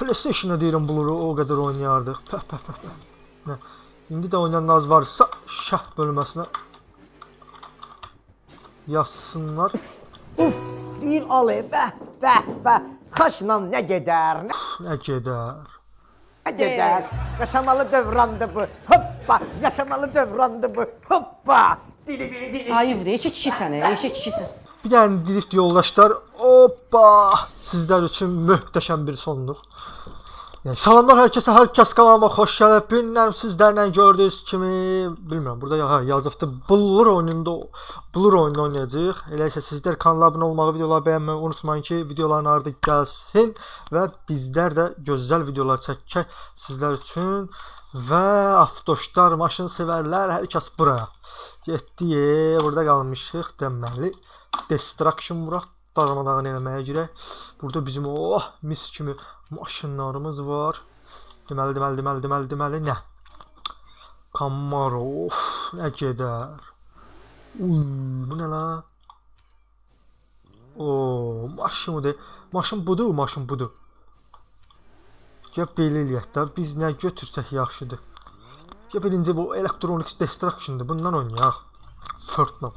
PlayStation'a deyirəm buluru o pəh. pəh. Nə? İndi də oynayanlar varsa şah bölməsinə yazsınlar. Uf, deyir alay, bəh, bəh, bəh. Xaçla nə gedər, nə, Nə gedər? nə gedər. Yaşamalı dövrandı bu. Hoppa, yaşamalı dövrandı bu. Hoppa. Dili dili dili. Ayıbdır, eşək kişisən, eşək kişisən. Bir dənə drift yoldaşlar. Hoppa! Sizlər üçün möhtəşəm bir salamlar hər kəsə, hər kəs kanalıma xoş gəlib. Bu günlər sizlərlə gördüyünüz kimi, bilmirəm, burada ha, yazıbdı. Blur oyununda Blur oyununu oynayacağıq. Elə isə sizlər kanala abunə olmağı, videoları bəyənməyi unutmayın ki, videoların ardı gəlsin və bizlər də gözəl videolar çəkək sizlər üçün və avtoşlar, maşın sevərlər, hər kəs bura. Getdi, burada qalmışıq deməli. Destruction vuraq, darmadağın eləməyə girək. Burada bizim oh mis kimi maşınlarımız var. Deməli, deməli, deməli, deməli, deməli nə? Camaro, of, nə gedər. Uy, bu nə la? O, maşın budur. Maşın budur, maşın budur. Gəl belə eləyək də, biz nə götürsək yaxşıdır. Ya birinci bu Electronics Destruction'dır. Bundan oynayaq. Fordla.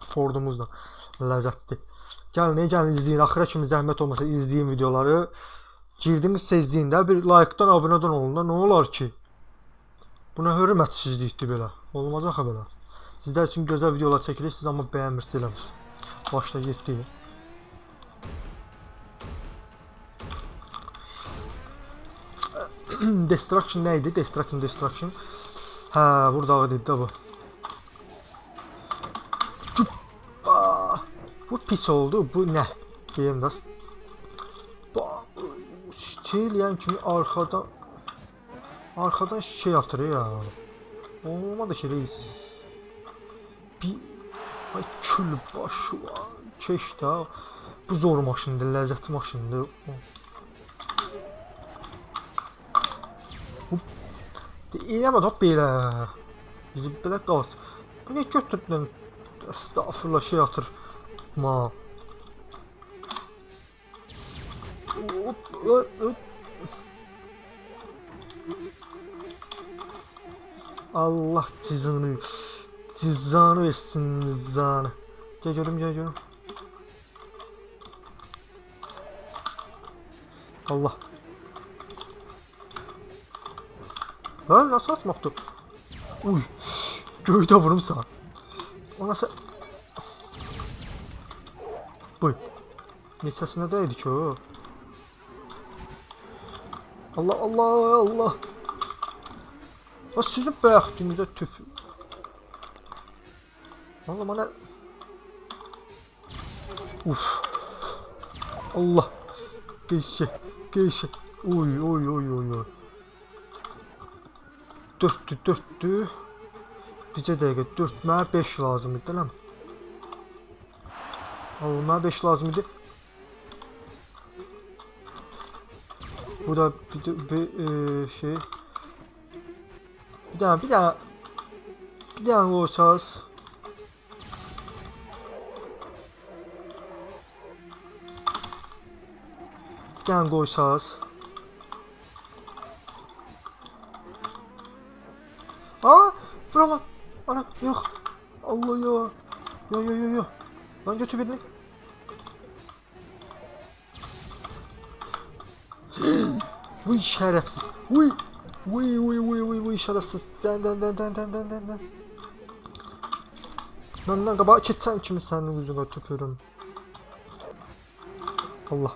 Fordumuzla. Ləzzətli. Gəlin, gəlin izləyin. Axıra kimi zəhmət olmasa izləyin videoları. Girdinizsə izləyin də. Bir like-dan, abunədən olun da. Nə olar ki? Buna hörmətsizlikdir belə. Olmaz axı belə. Sizlər üçün gözəl videolar çəkilirsiniz amma bəyənmirsiniz eləmiz. Başla getdi. Destruction nə idi? Destruction, Destruction. Hə, burada idi də bu. Cuppa. Bu pis oldu. Bu nə? Deyim də. Bu yəni kimi arxadan arxadan şey atır ya. Olmadı ki reis. Bir ay kül başı var. Keş də. Bu zor maşındır, ləzzətli maşındır. Eləmə də belə. Belə qal. Bu nə götürdün? Estağfurullah şey atır. Ma. Hop, hop, hop. Allah cizanı. Cizanı versin cizanı. Gel görüm gel görüm. Allah. Lan nasıl atmaktı? Uy. Göyde vurumsa. O nasıl? Buy. Neçəsinə dəydi ki o? Allah Allah Allah. O sizin bəxtinizə tüp. Allah bana. Uf. Allah. Geçe. Geçe. Uy uy uy uy uy. Dörttü, dörttü. Bircə dəqiqə, dörd, mənə 5 lazım idi, lan. Allah, mənə 5 lazım idi. Bu da bir, de- bir e, şey. Bir daha, bir daha. Bir daha olsaz. Bir daha koysaz. Aa, bravo. Ana, yok. Allah ya. Yo yo yo yo. Lan götür birini. Uy şerefsiz. Uy. Uy uy uy uy uy şerefsiz. Den den den den den den den den. Benden qabağa keçsən kimi sənin üzünə tüpürüm. Allah.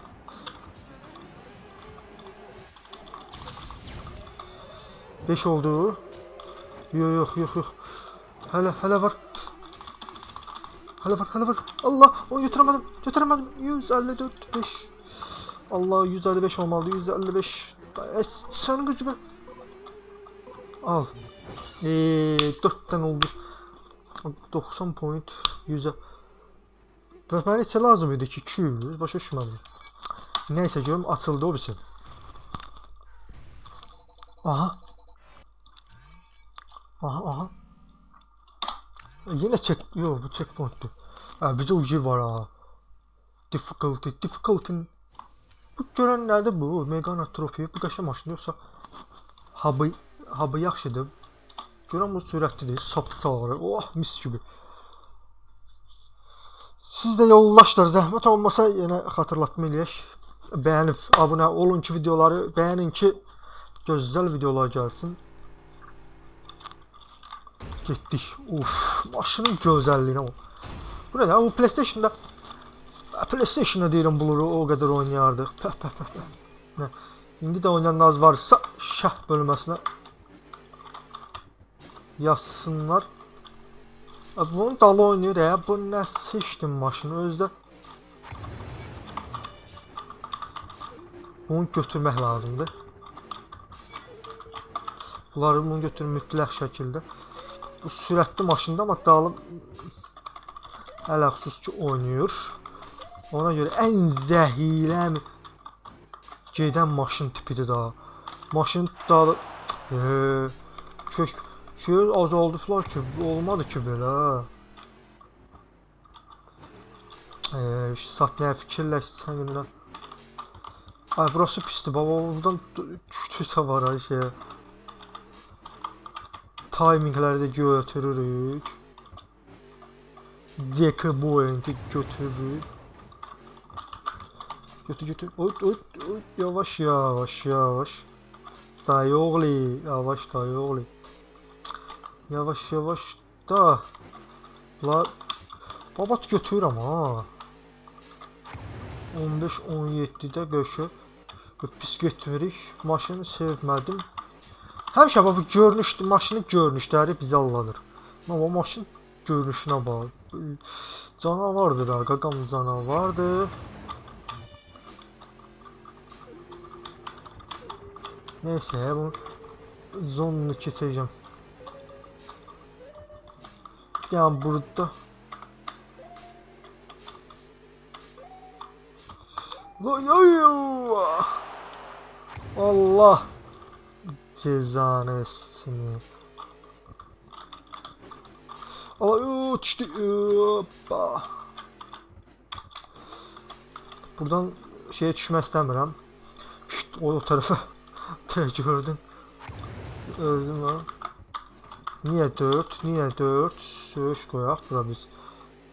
Beş oldu. Yok yok yok yok. Hele hele var. Hele var hele var. Allah onu götüremedim. Götüremedim. 154 5. Allah 155 olmalı. 155. Es sen gözüme. Al. Eee 4 tane oldu. 90 point 100'e. Mənə neçə lazım idi ki? 200. Başa düşmədim. Nəysə görüm açıldı o birisi. Aha. Aha aha. Yine check yok bu checkpoint'tu. Ha bize ucu var ha. Difficulty, difficulty. Bu görən nədir bu? Megane Trophy. Bu qəşəng maşın yoxsa habı habı yaxşıdır. Görən bu sürətlidir, sapsarı. Oh, mis kimi. Siz də yoldaşlar zəhmət olmasa yenə xatırlatma eləyək. Bəyənib abunə olun ki, videoları bəyənin ki, gözəl videolar gəlsin. Getdik. Uf, maşının gözəlliyinə bax. Bu nə? ya? Bu PlayStation-da PlayStation-da deyirəm bunları o qədər oynayardıq. Pəh pəh pəh. pəh. Nə? İndi də oynayanlar varsa şah bölməsinə yazsınlar. Bunun dalı oynayır ya. Bu nə seçdim maşını özdə. Bunu götürmək lazımdır. Bunları bunu götür mütləq şəkildə. Bu sürətli maşında amma dalı ələxsus ki oynayır. Ona görə ən zəhiləm gedən maşın tipidir daha. Maşın dalı eee kök şey azaldılar ki olmadı ki belə. Eee sat nə fikirləşsən indi. Ay burası pisdir baba buradan düşdüysə var ay şey. Timingləri də götürürük. Jack'ı bu oyunda götürürük. Götür götür. Ut ut ut yavaş yavaş yavaş. Dayı oğlu yavaş dayı oğlu. Yavaş yavaş da. La babat götür ama. 15-17-də qəşə pis götürürük. Maşını sevmədim. Həmişə bu görünüş, maşının görünüşləri bizi allanır. Amma maşın görünüşünə bax. Canavardır ha, qaqam canavardır. Neyse bu zonunu keçəcəm. Yani burada Vay ay ay. Allah cezanı versin. Ay düştü. Hoppa. Buradan şeye düşmək istəmirəm. Şşt, O, o tarafa. Gördün. Öldüm lan. Niye 4? Niye 4? Söğüş koyaq bura biz.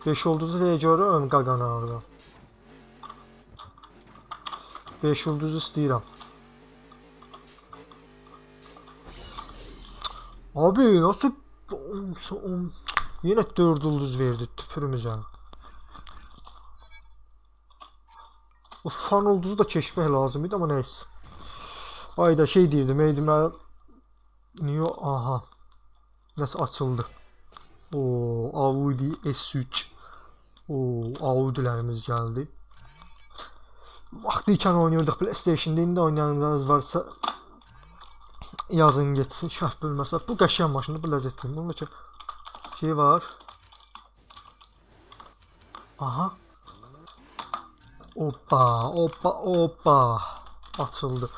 5 ulduzu deyə görürəm qaqana orada. 5 ulduzu istəyirəm. Abi nasıl Yine 4 ulduz verdi tüpürümüzə. O fan da keçmək lazım idi amma neyse. Ayda şey deyirdim, eydimə Niye aha. Nasıl açıldı? O Audi S3. O Audi'lərimiz geldi. Vaxtı ikən oynayırdıq PlayStation-da, indi oynayanlarınız varsa yazın getsin, şərt bölməsə. Bu qəşəng maşındır, bu ləzzətli. Bundakı şey var. Aha. Hoppa, hoppa, hoppa. Açıldı.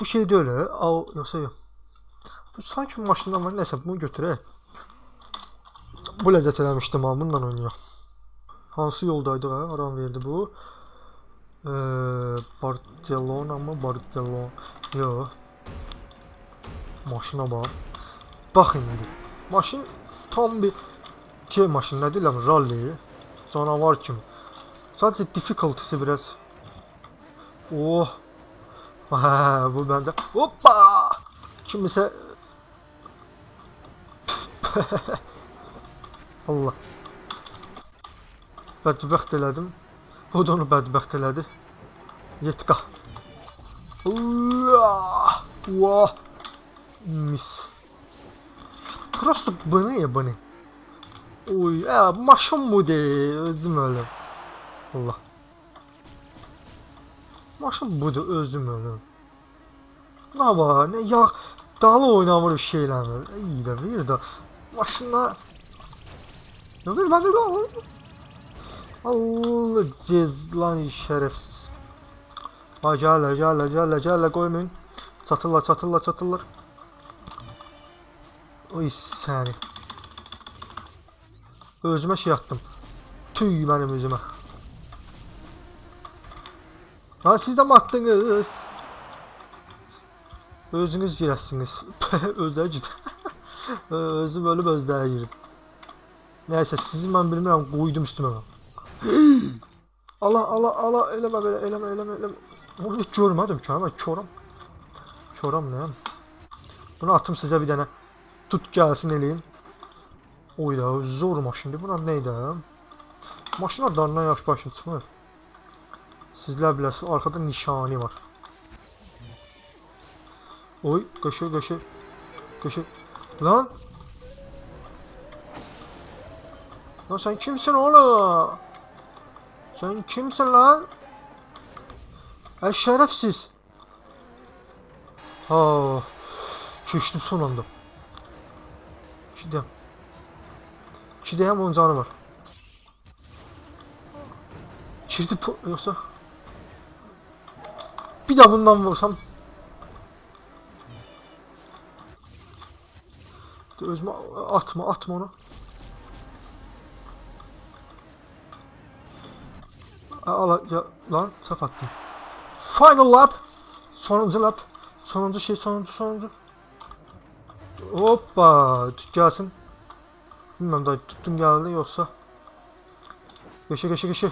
Bu şey deyil, he? Al, yoxsa yox. Bu sanki maşından var. Neyse bunu götürək. Bu ləzzət eləmişdim ha. Bununla oynayaq. Hansı yoldaydı ha? Aram verdi bu. Ee, Barcelona mı? Barcelona. Yo. Maşına bak. Bak indi. Maşın tam bir şey maşın ne deyirəm? Rally. Canavar kimi. Sadece difficulty'si biraz. Oh. Bu bende. Hoppa! Kimisə Allah. Bədbəxt elədim. O da onu bədbəxt elədi. Yetka. Uaa! Vah! Mis. Просто bu ne ya bu ne? Oy, ya maşın bu de özüm ölüm. Allah. Maşın budur özüm ölüm. Ne var ne ya dalı oynamır bir şeyler. İyi de bir de maşına ne bir ben de Allah cez lan şerefsiz. Acele acele acele acele koymayın. Çatırlar çatırlar çatırlar. Oy səni. Özümə şey atdım. Tüy mənim özümə. Ha siz de mi attınız? Özünüz girəsiniz. Özləri git. Özüm ölüb özləri girim. Neyse sizi ben bilmirəm qoydum üstümə. Allah Allah Allah eləmə belə eləmə eləmə eləmə. Onu heç görmədim ki ama çoram. Çoram ne? Bunu atım sizə bir dənə. Tut gəlsin eləyin. Oy da zor maşındır. Buna neydi? Maşın adlarından yaxşı başım çıxmır. Sizlər biləsiniz arkada nişani var. Oy qaşı qaşı. Qaşı. Lan. Lan sen kimsin oğlum? Sen kimsin lan? Ay şerefsiz. Ha. Keçdim son anda. İkide. İkide hem onun canı var. Kirdi po- yoksa. Bir de bundan vursam. Özüme atma atma onu. Al ya lan saf attım. Final lap. Sonuncu lap. Sonuncu şey sonuncu sonuncu. Hoppa tut gelsin. Bilmem daha tuttum geldi yoksa. Geçe geçe geçe.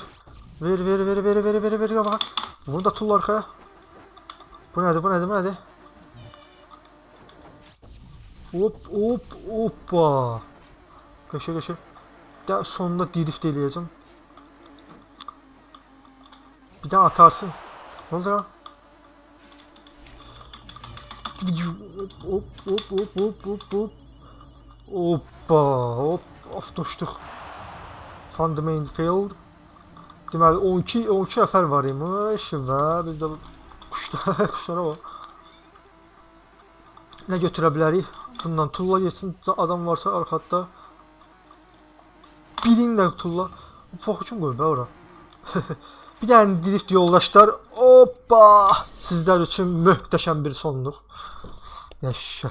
Ver ver ver ver ver ver ver bak. Bunu da tull arkaya. Bu nerede bu nerede bu nerede? Hop hop hoppa. Geçe geçe. Daha sonunda drift eləyəcəm. Bir daha atarsın. Ne oldu lan? Hop hop hop hop hop hop. Hoppa hop of düşdük. Fundament field. Deməli 12 12 nəfər var imiş və biz də quşlar quşlara o. Nə götürə bilərik? Bundan tulla getsin. Adam varsa arxada. Birinlə tulla. Bu foxucum qoy bə ora. Bir dənə drift yoldaşlar. Hoppa! Sizlər üçün möhtəşəm bir sonluq. Yaşa.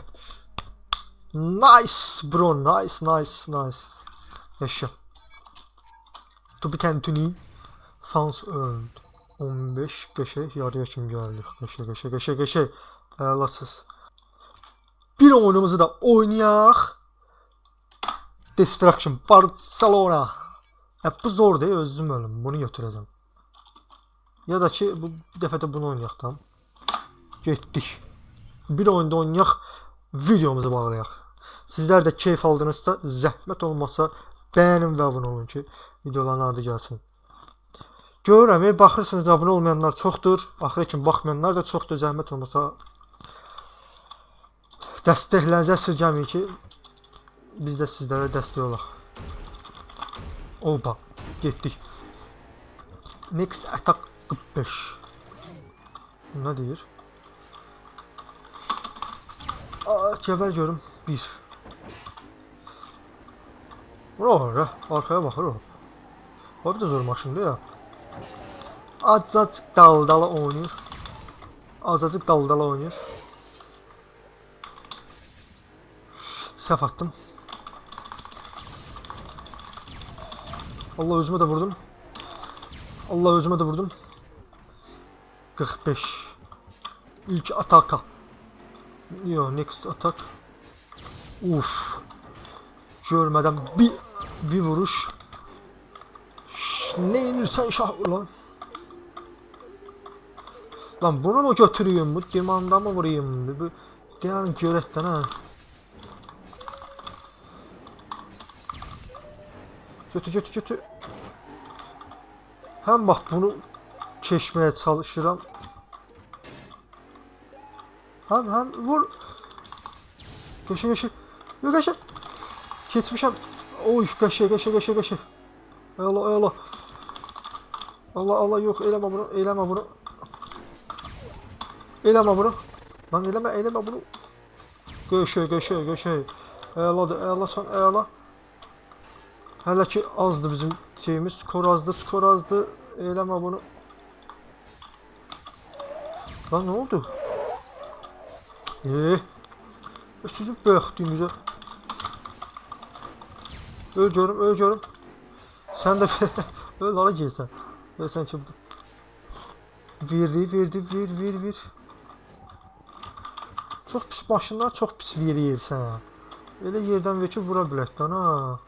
Nice bro, nice, nice, nice. Yaşa. To be continue. Fans earned. 15 qəşə yarıya kimi gəldik. Qəşə, qəşə, qəşə, qəşə. Əlasız. Bir oyunumuzu da oynayaq. Destruction Barcelona. Ya bu zor değil özüm ölüm. Bunu götüreceğim. Ya da ki bu bir də bunu oynayaq tam. Getdik. Bir oyunda oynayaq, videomuzu bağlayaq. Sizlər də keyf aldınızsa, zəhmət olmasa bəyənin və abunə olun ki, videoların ardı gəlsin. Görürəm, e, baxırsınız abunə olmayanlar çoxdur, axıra kimi baxmayanlar da çoxdur, zəhmət olmasa dəstəklərinizi əsirgəməyin ki, biz də sizlərə dəstək olaq. Oba, getdik. Next attack 45. Ne deyir? Aa, geber görüm. Bir. Ya. Arkaya bakır o. O bir de zor maşındı ya. Azacık daldala oynuyor. Azacık daldala oynuyor. Sef attım. Allah özüme de vurdum. Allah özüme de vurdum. 45. İlk ataka. Yo next atak. Uf. Görmeden bir bir vuruş. Şş, ne inirsen şah lan. Lan bunu mu götüreyim? Bu dimanda mı vurayım? Bu diyen göretten ha. Götü götü götü. Hem bak bunu çeşmeye çalışıram. Hem hem vur. Geçe geçe. Yok geçe. Geçmişim. Oy geçe geçe geçe geçe. Allah Allah. Allah Allah yok eyleme bunu eyleme bunu. Eyleme bunu. Lan eyleme eyleme bunu. Geçe geçe geçe. Eyla da eyla son eyla. Hələ ki azdı bizim şeyimiz. Skor azdı, skor azdı. Eləmə bunu. Lan ne oldu? Eee. Sizin bəxtinize. Öl görüm, öl görüm. Sen de öl ala gelsen. Öl sen kim? Verdi, verdi, ver, ver, ver. Çox pis maşınlar çox pis veriyirsən. Elə yerdən ver ki, vura biləkdən ha.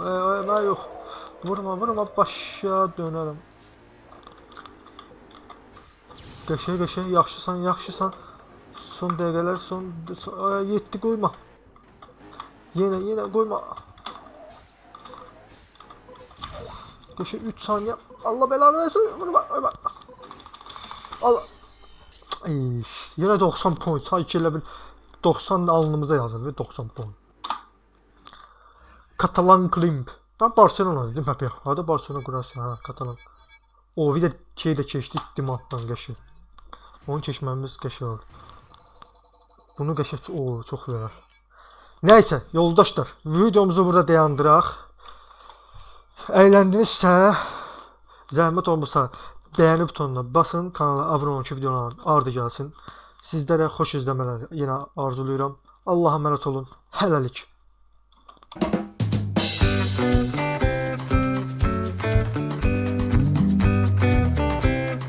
Ay, ay, ay. Vurma, vurma, başa dönərəm. Qəşəng, qəşəng, yaxşısan, yaxşısan. Son dəqiqələr, son, son ay, yetdi qoyma. Yenə, yenə qoyma. Qəşəng 3 saniyə. Allah belanı versin. Vurma, vurma. Allah. Ay, yenə 90 point. Sanki elə bil 90 alnımıza yazılır, 90 point. Katalan Klimp. Ben Barcelona dedim hep ya. Hadi Barcelona kurası ha Katalan. O bir de şey de geçtik Dimat'tan geçi. Onu geçi oldu. Bunu geçet o çok verir. Neyse yoldaşlar videomuzu burada dayandıraq. Eğlendinizsə zəhmət olmasa beğeni butonuna basın, kanala abone olun ki videoların ardı gəlsin. Sizlərə xoş izləmələr yenə arzulayıram. Allah'a emanet olun. Hələlik.